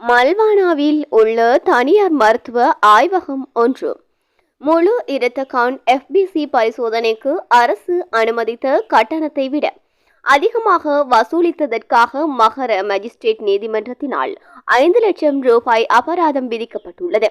மல்வானாவில் உள்ள தனியார் மருத்துவ ஆய்வகம் ஒன்று. முழு இரத்த கவுண்ட் எஃபிசி பரிசோதனைக்கு அரசு அனுமதித்த கட்டணத்தை விட அதிகமாக வசூலித்ததற்காக மகர மஜிஸ்ட்ரேட் நீதிமன்றத்தினால் ஐந்து லட்சம் ரூபாய் அபராதம் விதிக்கப்பட்டுள்ளது.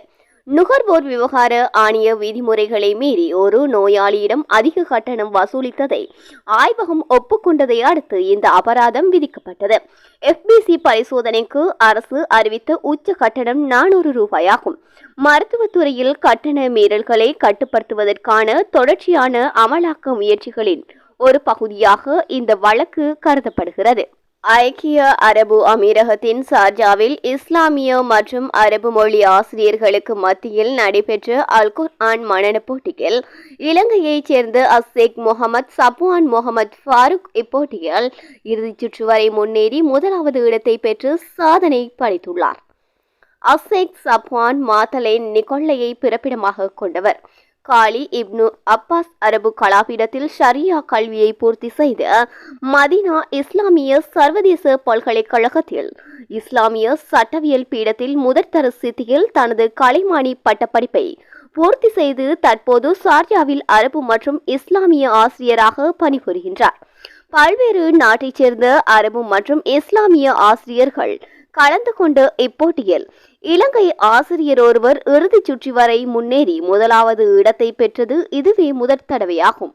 நுகர்வோர் விவகார ஆணைய விதிமுறைகளை மீறி ஒரு நோயாளியிடம் அதிக கட்டணம் வசூலித்ததை ஆய்வகம் ஒப்புக்கொண்டதை அடுத்து இந்த அபராதம் விதிக்கப்பட்டது. எஃபிசி பரிசோதனைக்கு அரசு அறிவித்த உச்ச கட்டணம் நானூறு ரூபாயாகும். மருத்துவத்துறையில் கட்டண மீறல்களை கட்டுப்படுத்துவதற்கான தொடர்ச்சியான அமலாக்க முயற்சிகளின் ஒரு பகுதியாக இந்த வழக்கு கருதப்படுகிறது. ஐக்கிய அரபு அமீரகத்தின் சார்ஜாவில் இஸ்லாமிய மற்றும் அரபு மொழி ஆசிரியர்களுக்கு மத்தியில் நடைபெற்ற அல் குர்ஆன் மனன போட்டியில் இலங்கையைச் சேர்ந்த அசேக் முகமது சப்வான் முகமது ஃபாரூக் இப்போட்டியில் இறுதிச் சுற்று வரை முன்னேறி முதலாவது இடத்தை பெற்று சாதனை படைத்துள்ளார். அசேக் சப்வான் மாத்தலை நிக்கொள்ளையை பிறப்பிடமாக கொண்டவர். காலி இப்னு அப்பாஸ் அரபு கலாபீடத்தில் ஷரியா கல்வியை பூர்த்தி செய்த மதீனா இஸ்லாமிய சர்வதேச பல்கலைக்கழகத்தில். இஸ்லாமிய சட்டவியல் பீடத்தில் முதற்தர சித்தியில் தனது கலைமானி பட்டப்படிப்பை பூர்த்தி செய்து தற்போது சார்ஜாவில் அரபு மற்றும் இஸ்லாமிய ஆசிரியராக பணிபுரிகின்றார். பல்வேறு நாட்டைச் சேர்ந்த அரபு மற்றும் இஸ்லாமிய ஆசிரியர்கள் கலந்து கொண்ட இப்போட்டியில் இலங்கை ஆசிரியர் ஒருவர் இறுதிச் சுற்றி வரை முன்னேறி முதலாவது இடத்தை பெற்றது இதுவே முதற் தடவையாகும்.